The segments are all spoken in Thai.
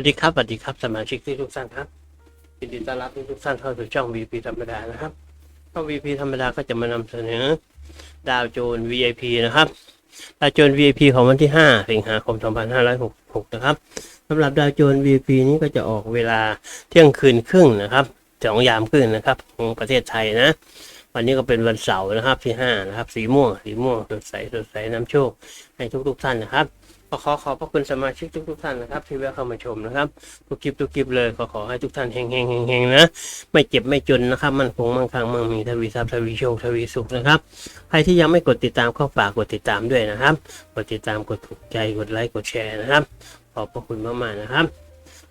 วัสดีครับสวัสดีครับ สมาชิกที่ทุกท่านครับยินดีต้อนรับทุกท่านเข้าสู่ช่อง VP ธรรมดานะครับช่อง VP ธรรมดาก็จะมานำเสนอ ดาวโจน VIP นะครับ ดาวโจน VIP ของวันที่ 5 สิงหาคม 2566 นะครับสำหรับดาวโจน VIP นี้ก็จะออกเวลาเที่ยงคืนครึ่งนะครับสองยามครึ่งนะครับ ของประเทศไทยนะ วันนี้ก็เป็นวันเสาร์นะครับที่ 5 นะครับ สีม่วงสีม่วงสดใสสดใสน้ำโชคให้ทุกๆท่านนะครับ ก็ขอขอบพระคุณสมาชิกทุกๆท่านนะครับที่แวะเข้ามาชมนะครับทุกคลิปทุกคลิปเลยขอขอให้ทุกท่านเฮงเฮงเฮงเฮงนะไม่เจ็บไม่จนนะครับมันคงมั่งคั่งมั่งมีทวีทรัพย์ทวีโชคทวีสุขนะครับใครที่ยังไม่กดติดตามเข้าฝากกดติดตามด้วยนะครับ กดติดตามกดถูกใจกดไลค์กดแชร์นะครับ ขอบพระคุณมากๆนะครับ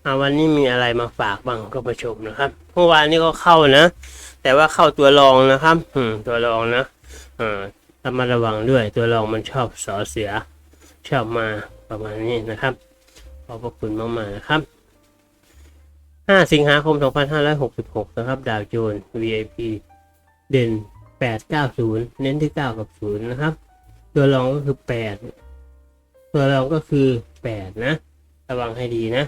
อาวันนี้มีอะไรมาฝากบ้างก็มาชมนะครับเมื่อวานนี้ก็เข้านะ แต่ว่าเข้าตัวรองนะครับ อืมตัวรองนะอ่าระมัดระวังด้วยตัวรองมันชอบสอเสีย ชอบมาประมาณนี้นะครับ ขอบพระคุณมาก ๆ นะครับ 5 สิงหาคม 2566 นะครับ ดาวโจนส์ VIP เด่น 890 เน้นที่ 9 กับ 0 นะครับ ตัวรองก็คือ 8 ตัวรองก็คือ 8 นะ ระวังให้ดีนะ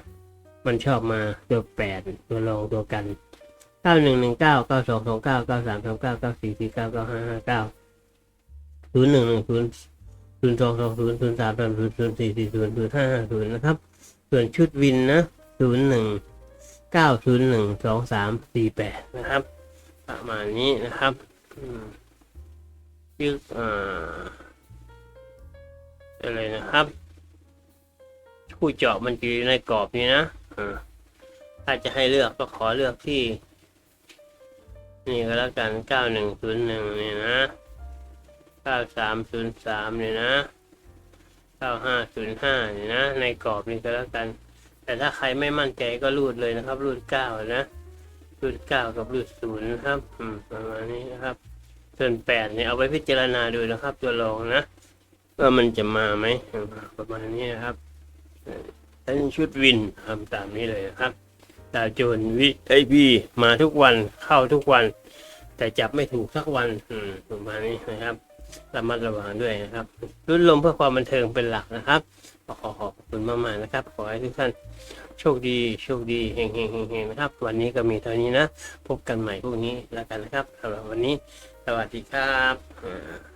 มันชอบมาตัว 8 ตัวรองตัวกัน 9119 9229 9339 9449 9559 0110 ศูนย์สองสองศูนย์ศูนย์สามสามศูนย์ศูนย์สี่สี่ศูนย์ศูนย์ห้าห้าศูนย์นะครับ ส่วนชุดวินนะศูนย์หนึ่งเก้าศูนย์หนึ่งสองสามสี่แปดนะครับ ประมาณนี้นะครับอืมยึกอ่าอะไรนะครับผู้เจาะมันอยู่ในกรอบนี้นะถ้าจะให้เลือกก็ขอเลือกที่ นี่ก็แล้วกันเก้าหนึ่งศูนย์หนึ่งนี่นะ เก้าสามศูนย์สามเนี่ยนะเก้าห้าศูนย์ห้าเนี่ยนะ ในกรอบนี้ก็แล้วกัน แต่ถ้าใครไม่มั่นใจก็รูดเลยนะครับ รูดเก้านะรูดเก้ากับรูดศูนย์นะครับประมาณนี้นะครับ ส่วนแปดเนี่ยเอาไว้พิจารณาดูนะครับ ตัวรองนะว่ามันจะมาไหมประมาณนี้นะครับเอ่อถ้านชุดวินทำตามนี้เลยนะครับดาวโจนวิไอพีมาทุกวันเข้าทุกวัน แต่จับไม่ถูกสักวันประมาณนี้นะครับ ระมัดระวังด้วยนะครับรุ่นลมเพื่อความบันเทิงเป็นหลักนะครับขอขอบคุณมากๆนะครับ ขอให้ทุกท่านโชคดีโชคดีเฮงเฮงเฮงนะครับ วันนี้ก็มีเท่านี้นะ พบกันใหม่พรุ่งนี้แล้วกันนะครับสำหรับวันนี้ สวัสดีครับ